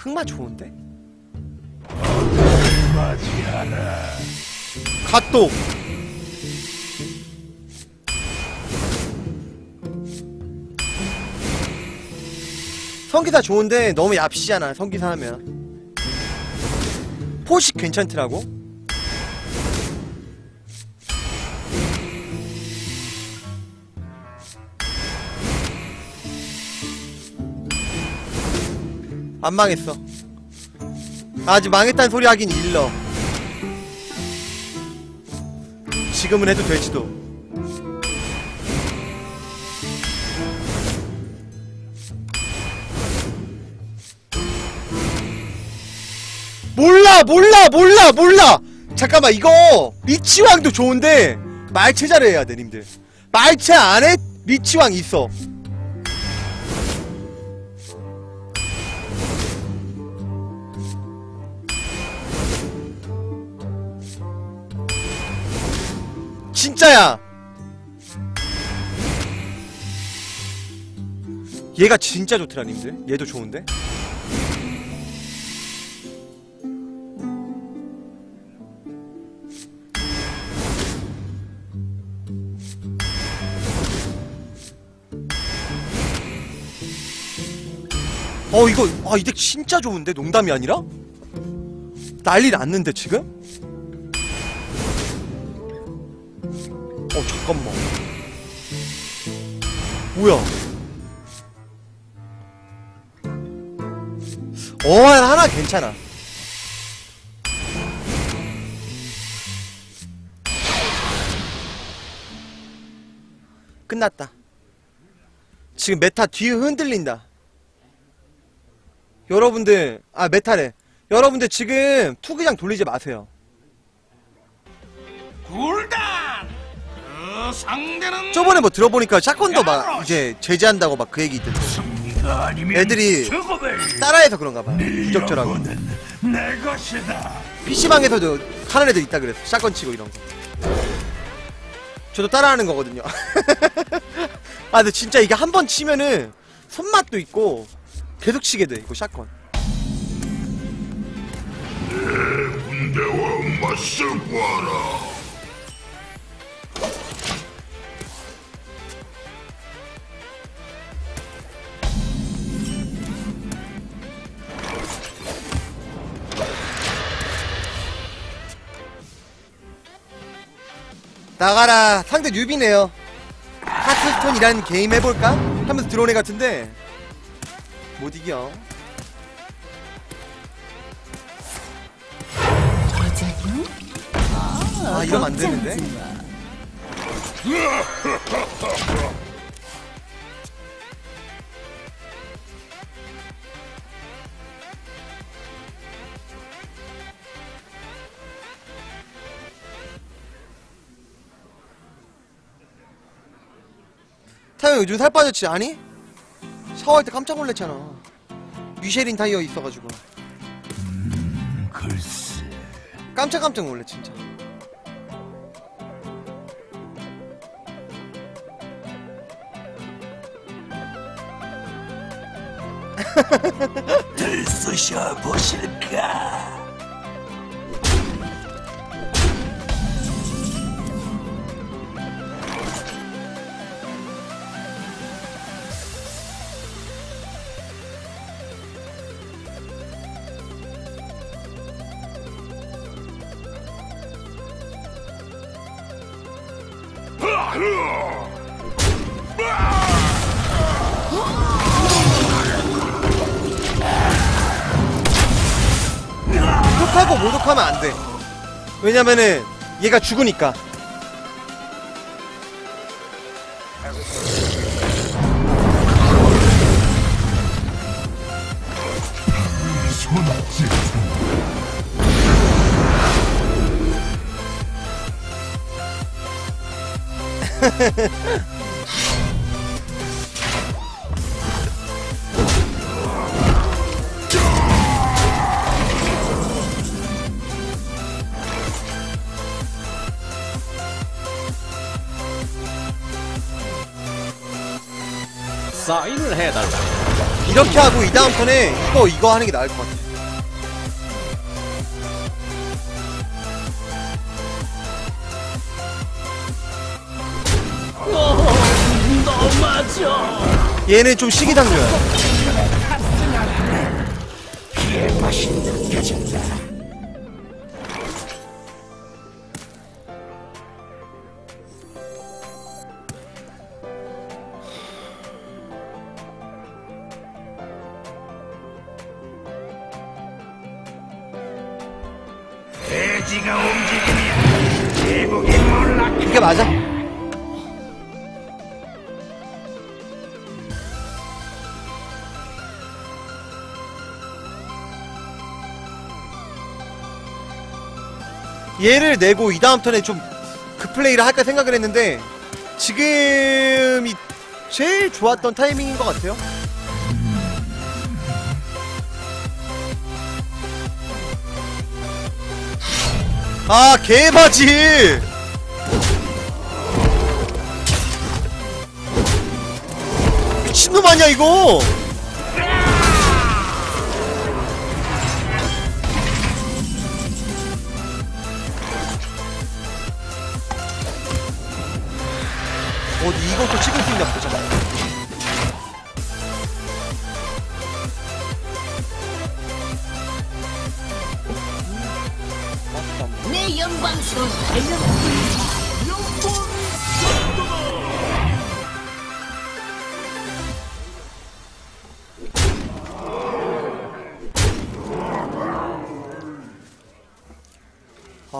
흑마 좋은데? 맞이하라. 갓도 성기사 좋은데 너무 얍시잖아 성기사 하면 포식 괜찮더라고 안 망했어. 아직 망했다는 소리 하긴 일러. 지금은 해도 될지도. 몰라 몰라 몰라 몰라! 잠깐만 이거 리치왕도 좋은데 말체 잘해야 돼 님들. 말체 안에 리치왕 있어 진짜야. 얘가 진짜 좋더라 님들. 얘도 좋은데? 어 이거 아 이 덱 진짜 좋은데? 농담이 아니라? 난리 났는데 지금 어 잠깐만. 뭐야? 어한 하나 괜찮아. 끝났다. 지금 메타 뒤에 흔들린다. 여러분들 아 메타래 여러분들 지금 투기장 돌리지 마세요. 굴단. 그 상대는 저번에 뭐 들어보니까 샷건도 막 이제 제재한다고 막 그 얘기 있던데. 애들이 따라해서 그런가 봐 부적절하고 내. PC방에서도 하는 애들 있다 그랬어 샷건 치고 이런 거. 저도 따라하는 거거든요. 아 근데 진짜 이게 한 번 치면은 손맛도 있고 계속 치게 돼 이거 샷건. 군대와 맞서 봐라. 나가라. 상대 뉴비네요. 하스스톤이란 게임 해볼까? 하면서 들어온 애 같은데. 못 이겨? 아 이러면 안 되는데 타이어 요즘 살 빠졌지 아니? 샤워할 때 깜짝 놀랐잖아 미쉐린 타이어 있어가지고 글쎄. 깜짝깜짝 놀래 진짜 들쑤셔 보실까? 모독하면 안 돼. 왜냐면은 얘가 죽으니까. 사인을 해달라. 이렇게 하고 이 다음 턴에 이거 이거 하는 게 나을 것 같아. 너 맞아. 얘는 좀 시기상조야. 돼지가 움직이면 제국이 몰라. 이게 맞아? 얘를 내고 이 다음 턴에 좀 그 플레이를 할까 생각을 했는데 지금이 제일 좋았던 타이밍인 것 같아요. 아 개바지! 미친놈 아니야 이거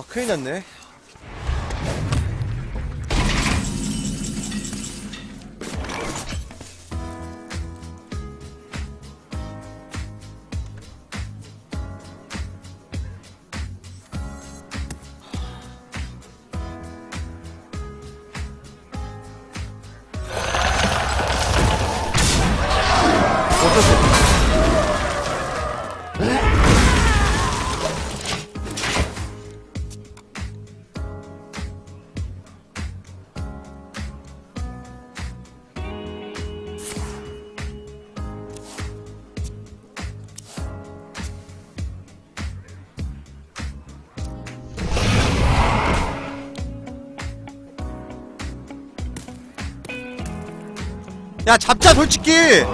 아 큰일 났네 야 잡자 솔직히.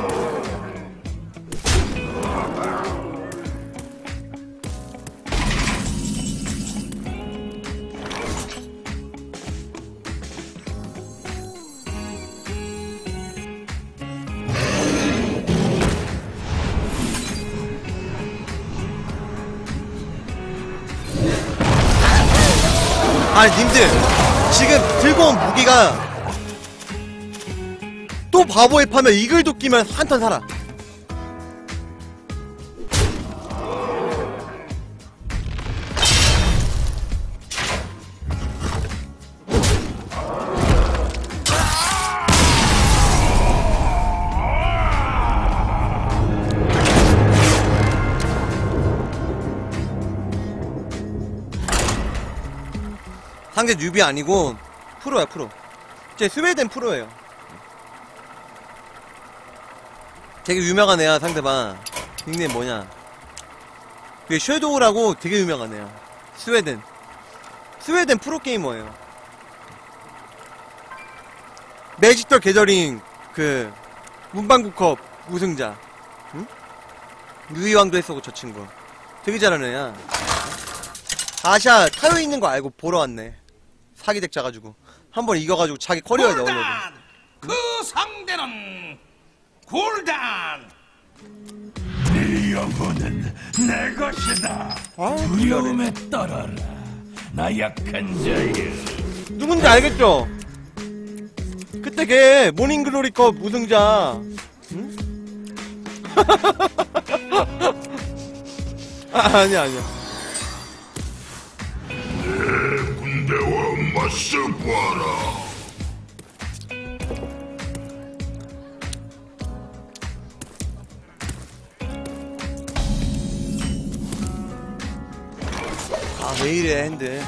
아니 님들 지금 들고 온 무기가 또 바보에 파면 이글도 끼면 한턴 살아 상대 뉴비 아니고 프로야 프로. 제 스웨덴 프로예요 되게 유명한 애야 상대방. 닉네임 뭐냐. 그게 섀도우라고 되게 유명한 애야. 스웨덴. 스웨덴 프로게이머예요. 매직돌 게더링 그 문방구컵 우승자. 응? 유이왕도 했었고 저 친구. 되게 잘하는 애야. 아샤 타요 있는 거 알고 보러 왔네. 사기덱 짜가지고. 한 번 이겨가지고 자기 커리어에 굴단! 그 상대는 굴단! 네 영혼은 내 것이다. 아, 두려움에 떨어라. 나 약한 자여. 누군지 알겠죠? 그때 걔 모닝글로리컵 우승자 응? 아, 아니야 아니야 군대와 맞서 봐라. 내일의 핸드.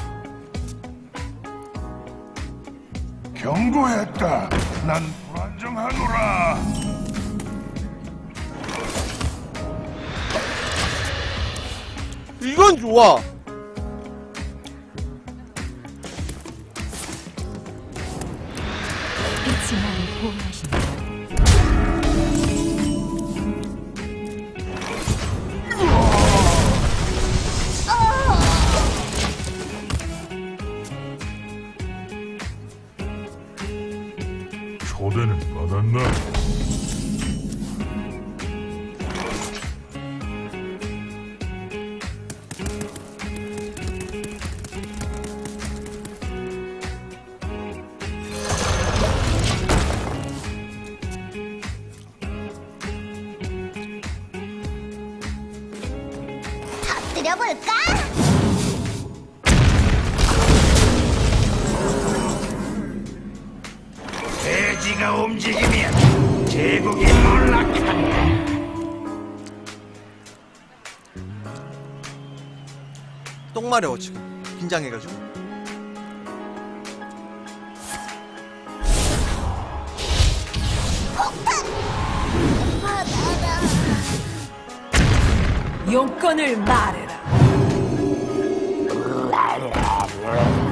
경고했다. 난 불안정하노라. 이건 좋아. 터뜨려볼까? 돼지가 움직이면 제국이 몰락한다. 똥 마려워 지금. 긴장해가지고. 용건을 말해라. 하.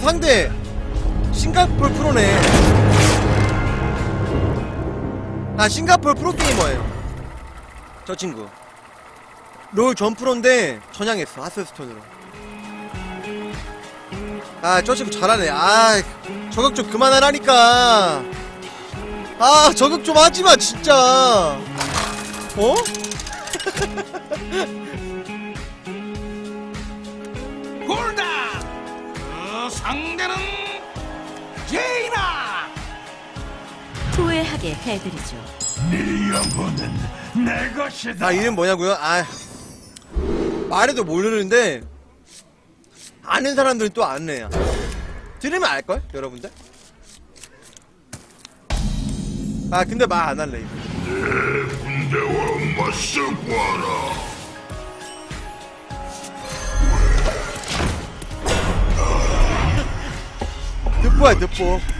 상대 싱가폴 프로네. 아 싱가폴 프로 게이머예요. 저 친구. 롤 전 프로인데 전향했어 하스스톤으로. 아 저 친구 잘하네. 아 저격 좀 그만하라니까. 아 저격 좀 하지마 진짜. 어? 상대는 제이나. 후회하게 해드리죠. 네 영혼은 내 것이다. 아 이름 뭐냐고요? 아 말해도 모르는데 아는 사람들은 또 애야. 들으면 알걸 여러분들? 아 근데 말 안 할래. 이거. 군대와 맞서 봐라. 듣보야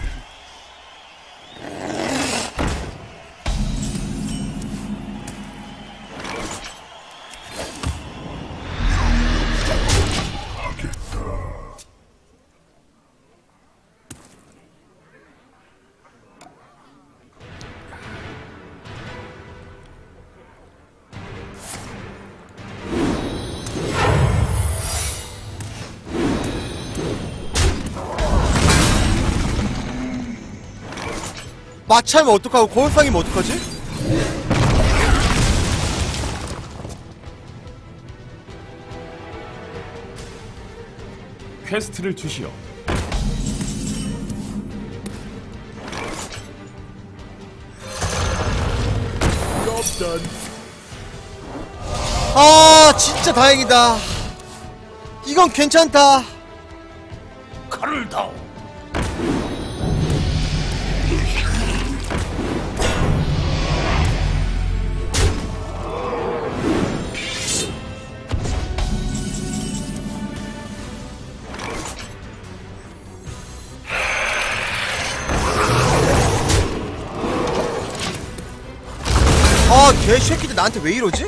마차면 어떡하고 거울상이면 어떡하지? 퀘스트를 주시오. 아 진짜 다행이다. 이건 괜찮다. 칼을 다오. 개새끼들 나한테 왜 이러지?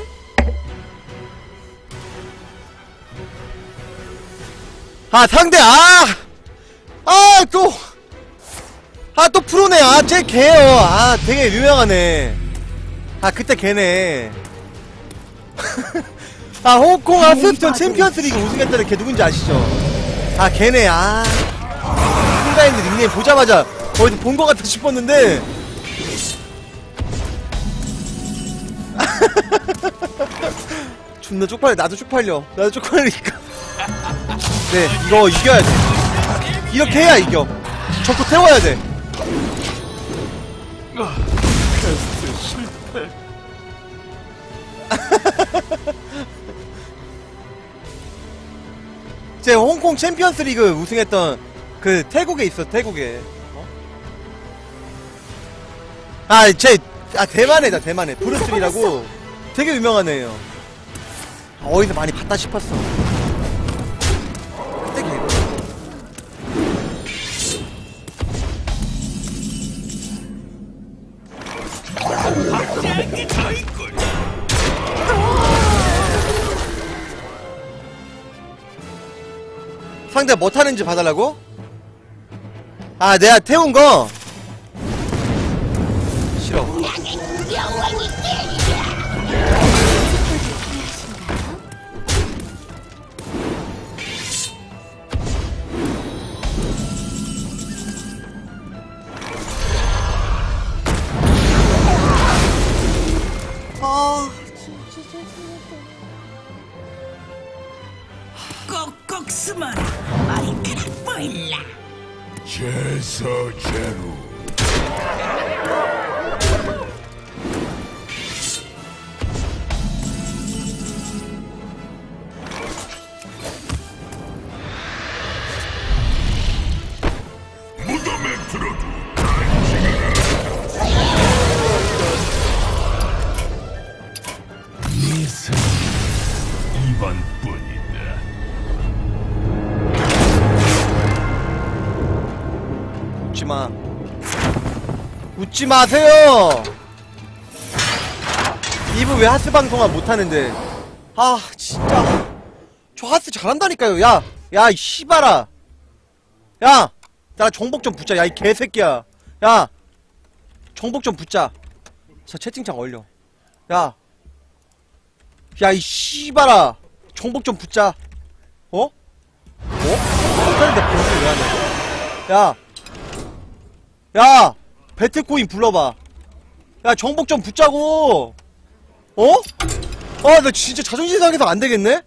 아 상대 아! 아 또! 아 또 프로네 아쟤 걔요 아 되게 유명하네 아 그때 걔네 아 홍콩 아스스톤 챔피언스 리그 우승했다는 걔 누군지 아시죠? 아 걔네 아 순간인데 닉네임 보자마자 어디서 본것 같아 싶었는데 존나 쪽팔려. 나도 쪽팔려. 나도 쪽팔리니까. 네 이거 이겨야 돼. 이렇게 해야 이겨. 적고 태워야 돼. 제 홍콩 챔피언스 리그 우승했던 그 태국에 있어 태국에. 어? 아제 아 대만에다 대만에. 브루스리라고 되게 유명한 애예요 아, 어디서 많이 봤다 싶었어. 상대 뭐 타는지 봐달라고? 아 내가 태운 거 제서 제 웃지 마. 웃지 마세요! 이분 왜 하스 방송아 못하는데. 아, 진짜. 저 하스 잘한다니까요. 야, 야, 이 씨발아. 야! 나 정복 좀 붙자. 야, 이 개새끼야. 야! 정복 좀 붙자. 저 채팅창 올려. 야. 야, 이 씨발아. 정복 좀 붙자. 어? 어? 못하는데 방송 왜 하냐? 야. 야! 배트코인 불러봐. 야, 정복 좀 붙자고! 어? 아, 나 진짜 자존심 상해서 안 되겠네?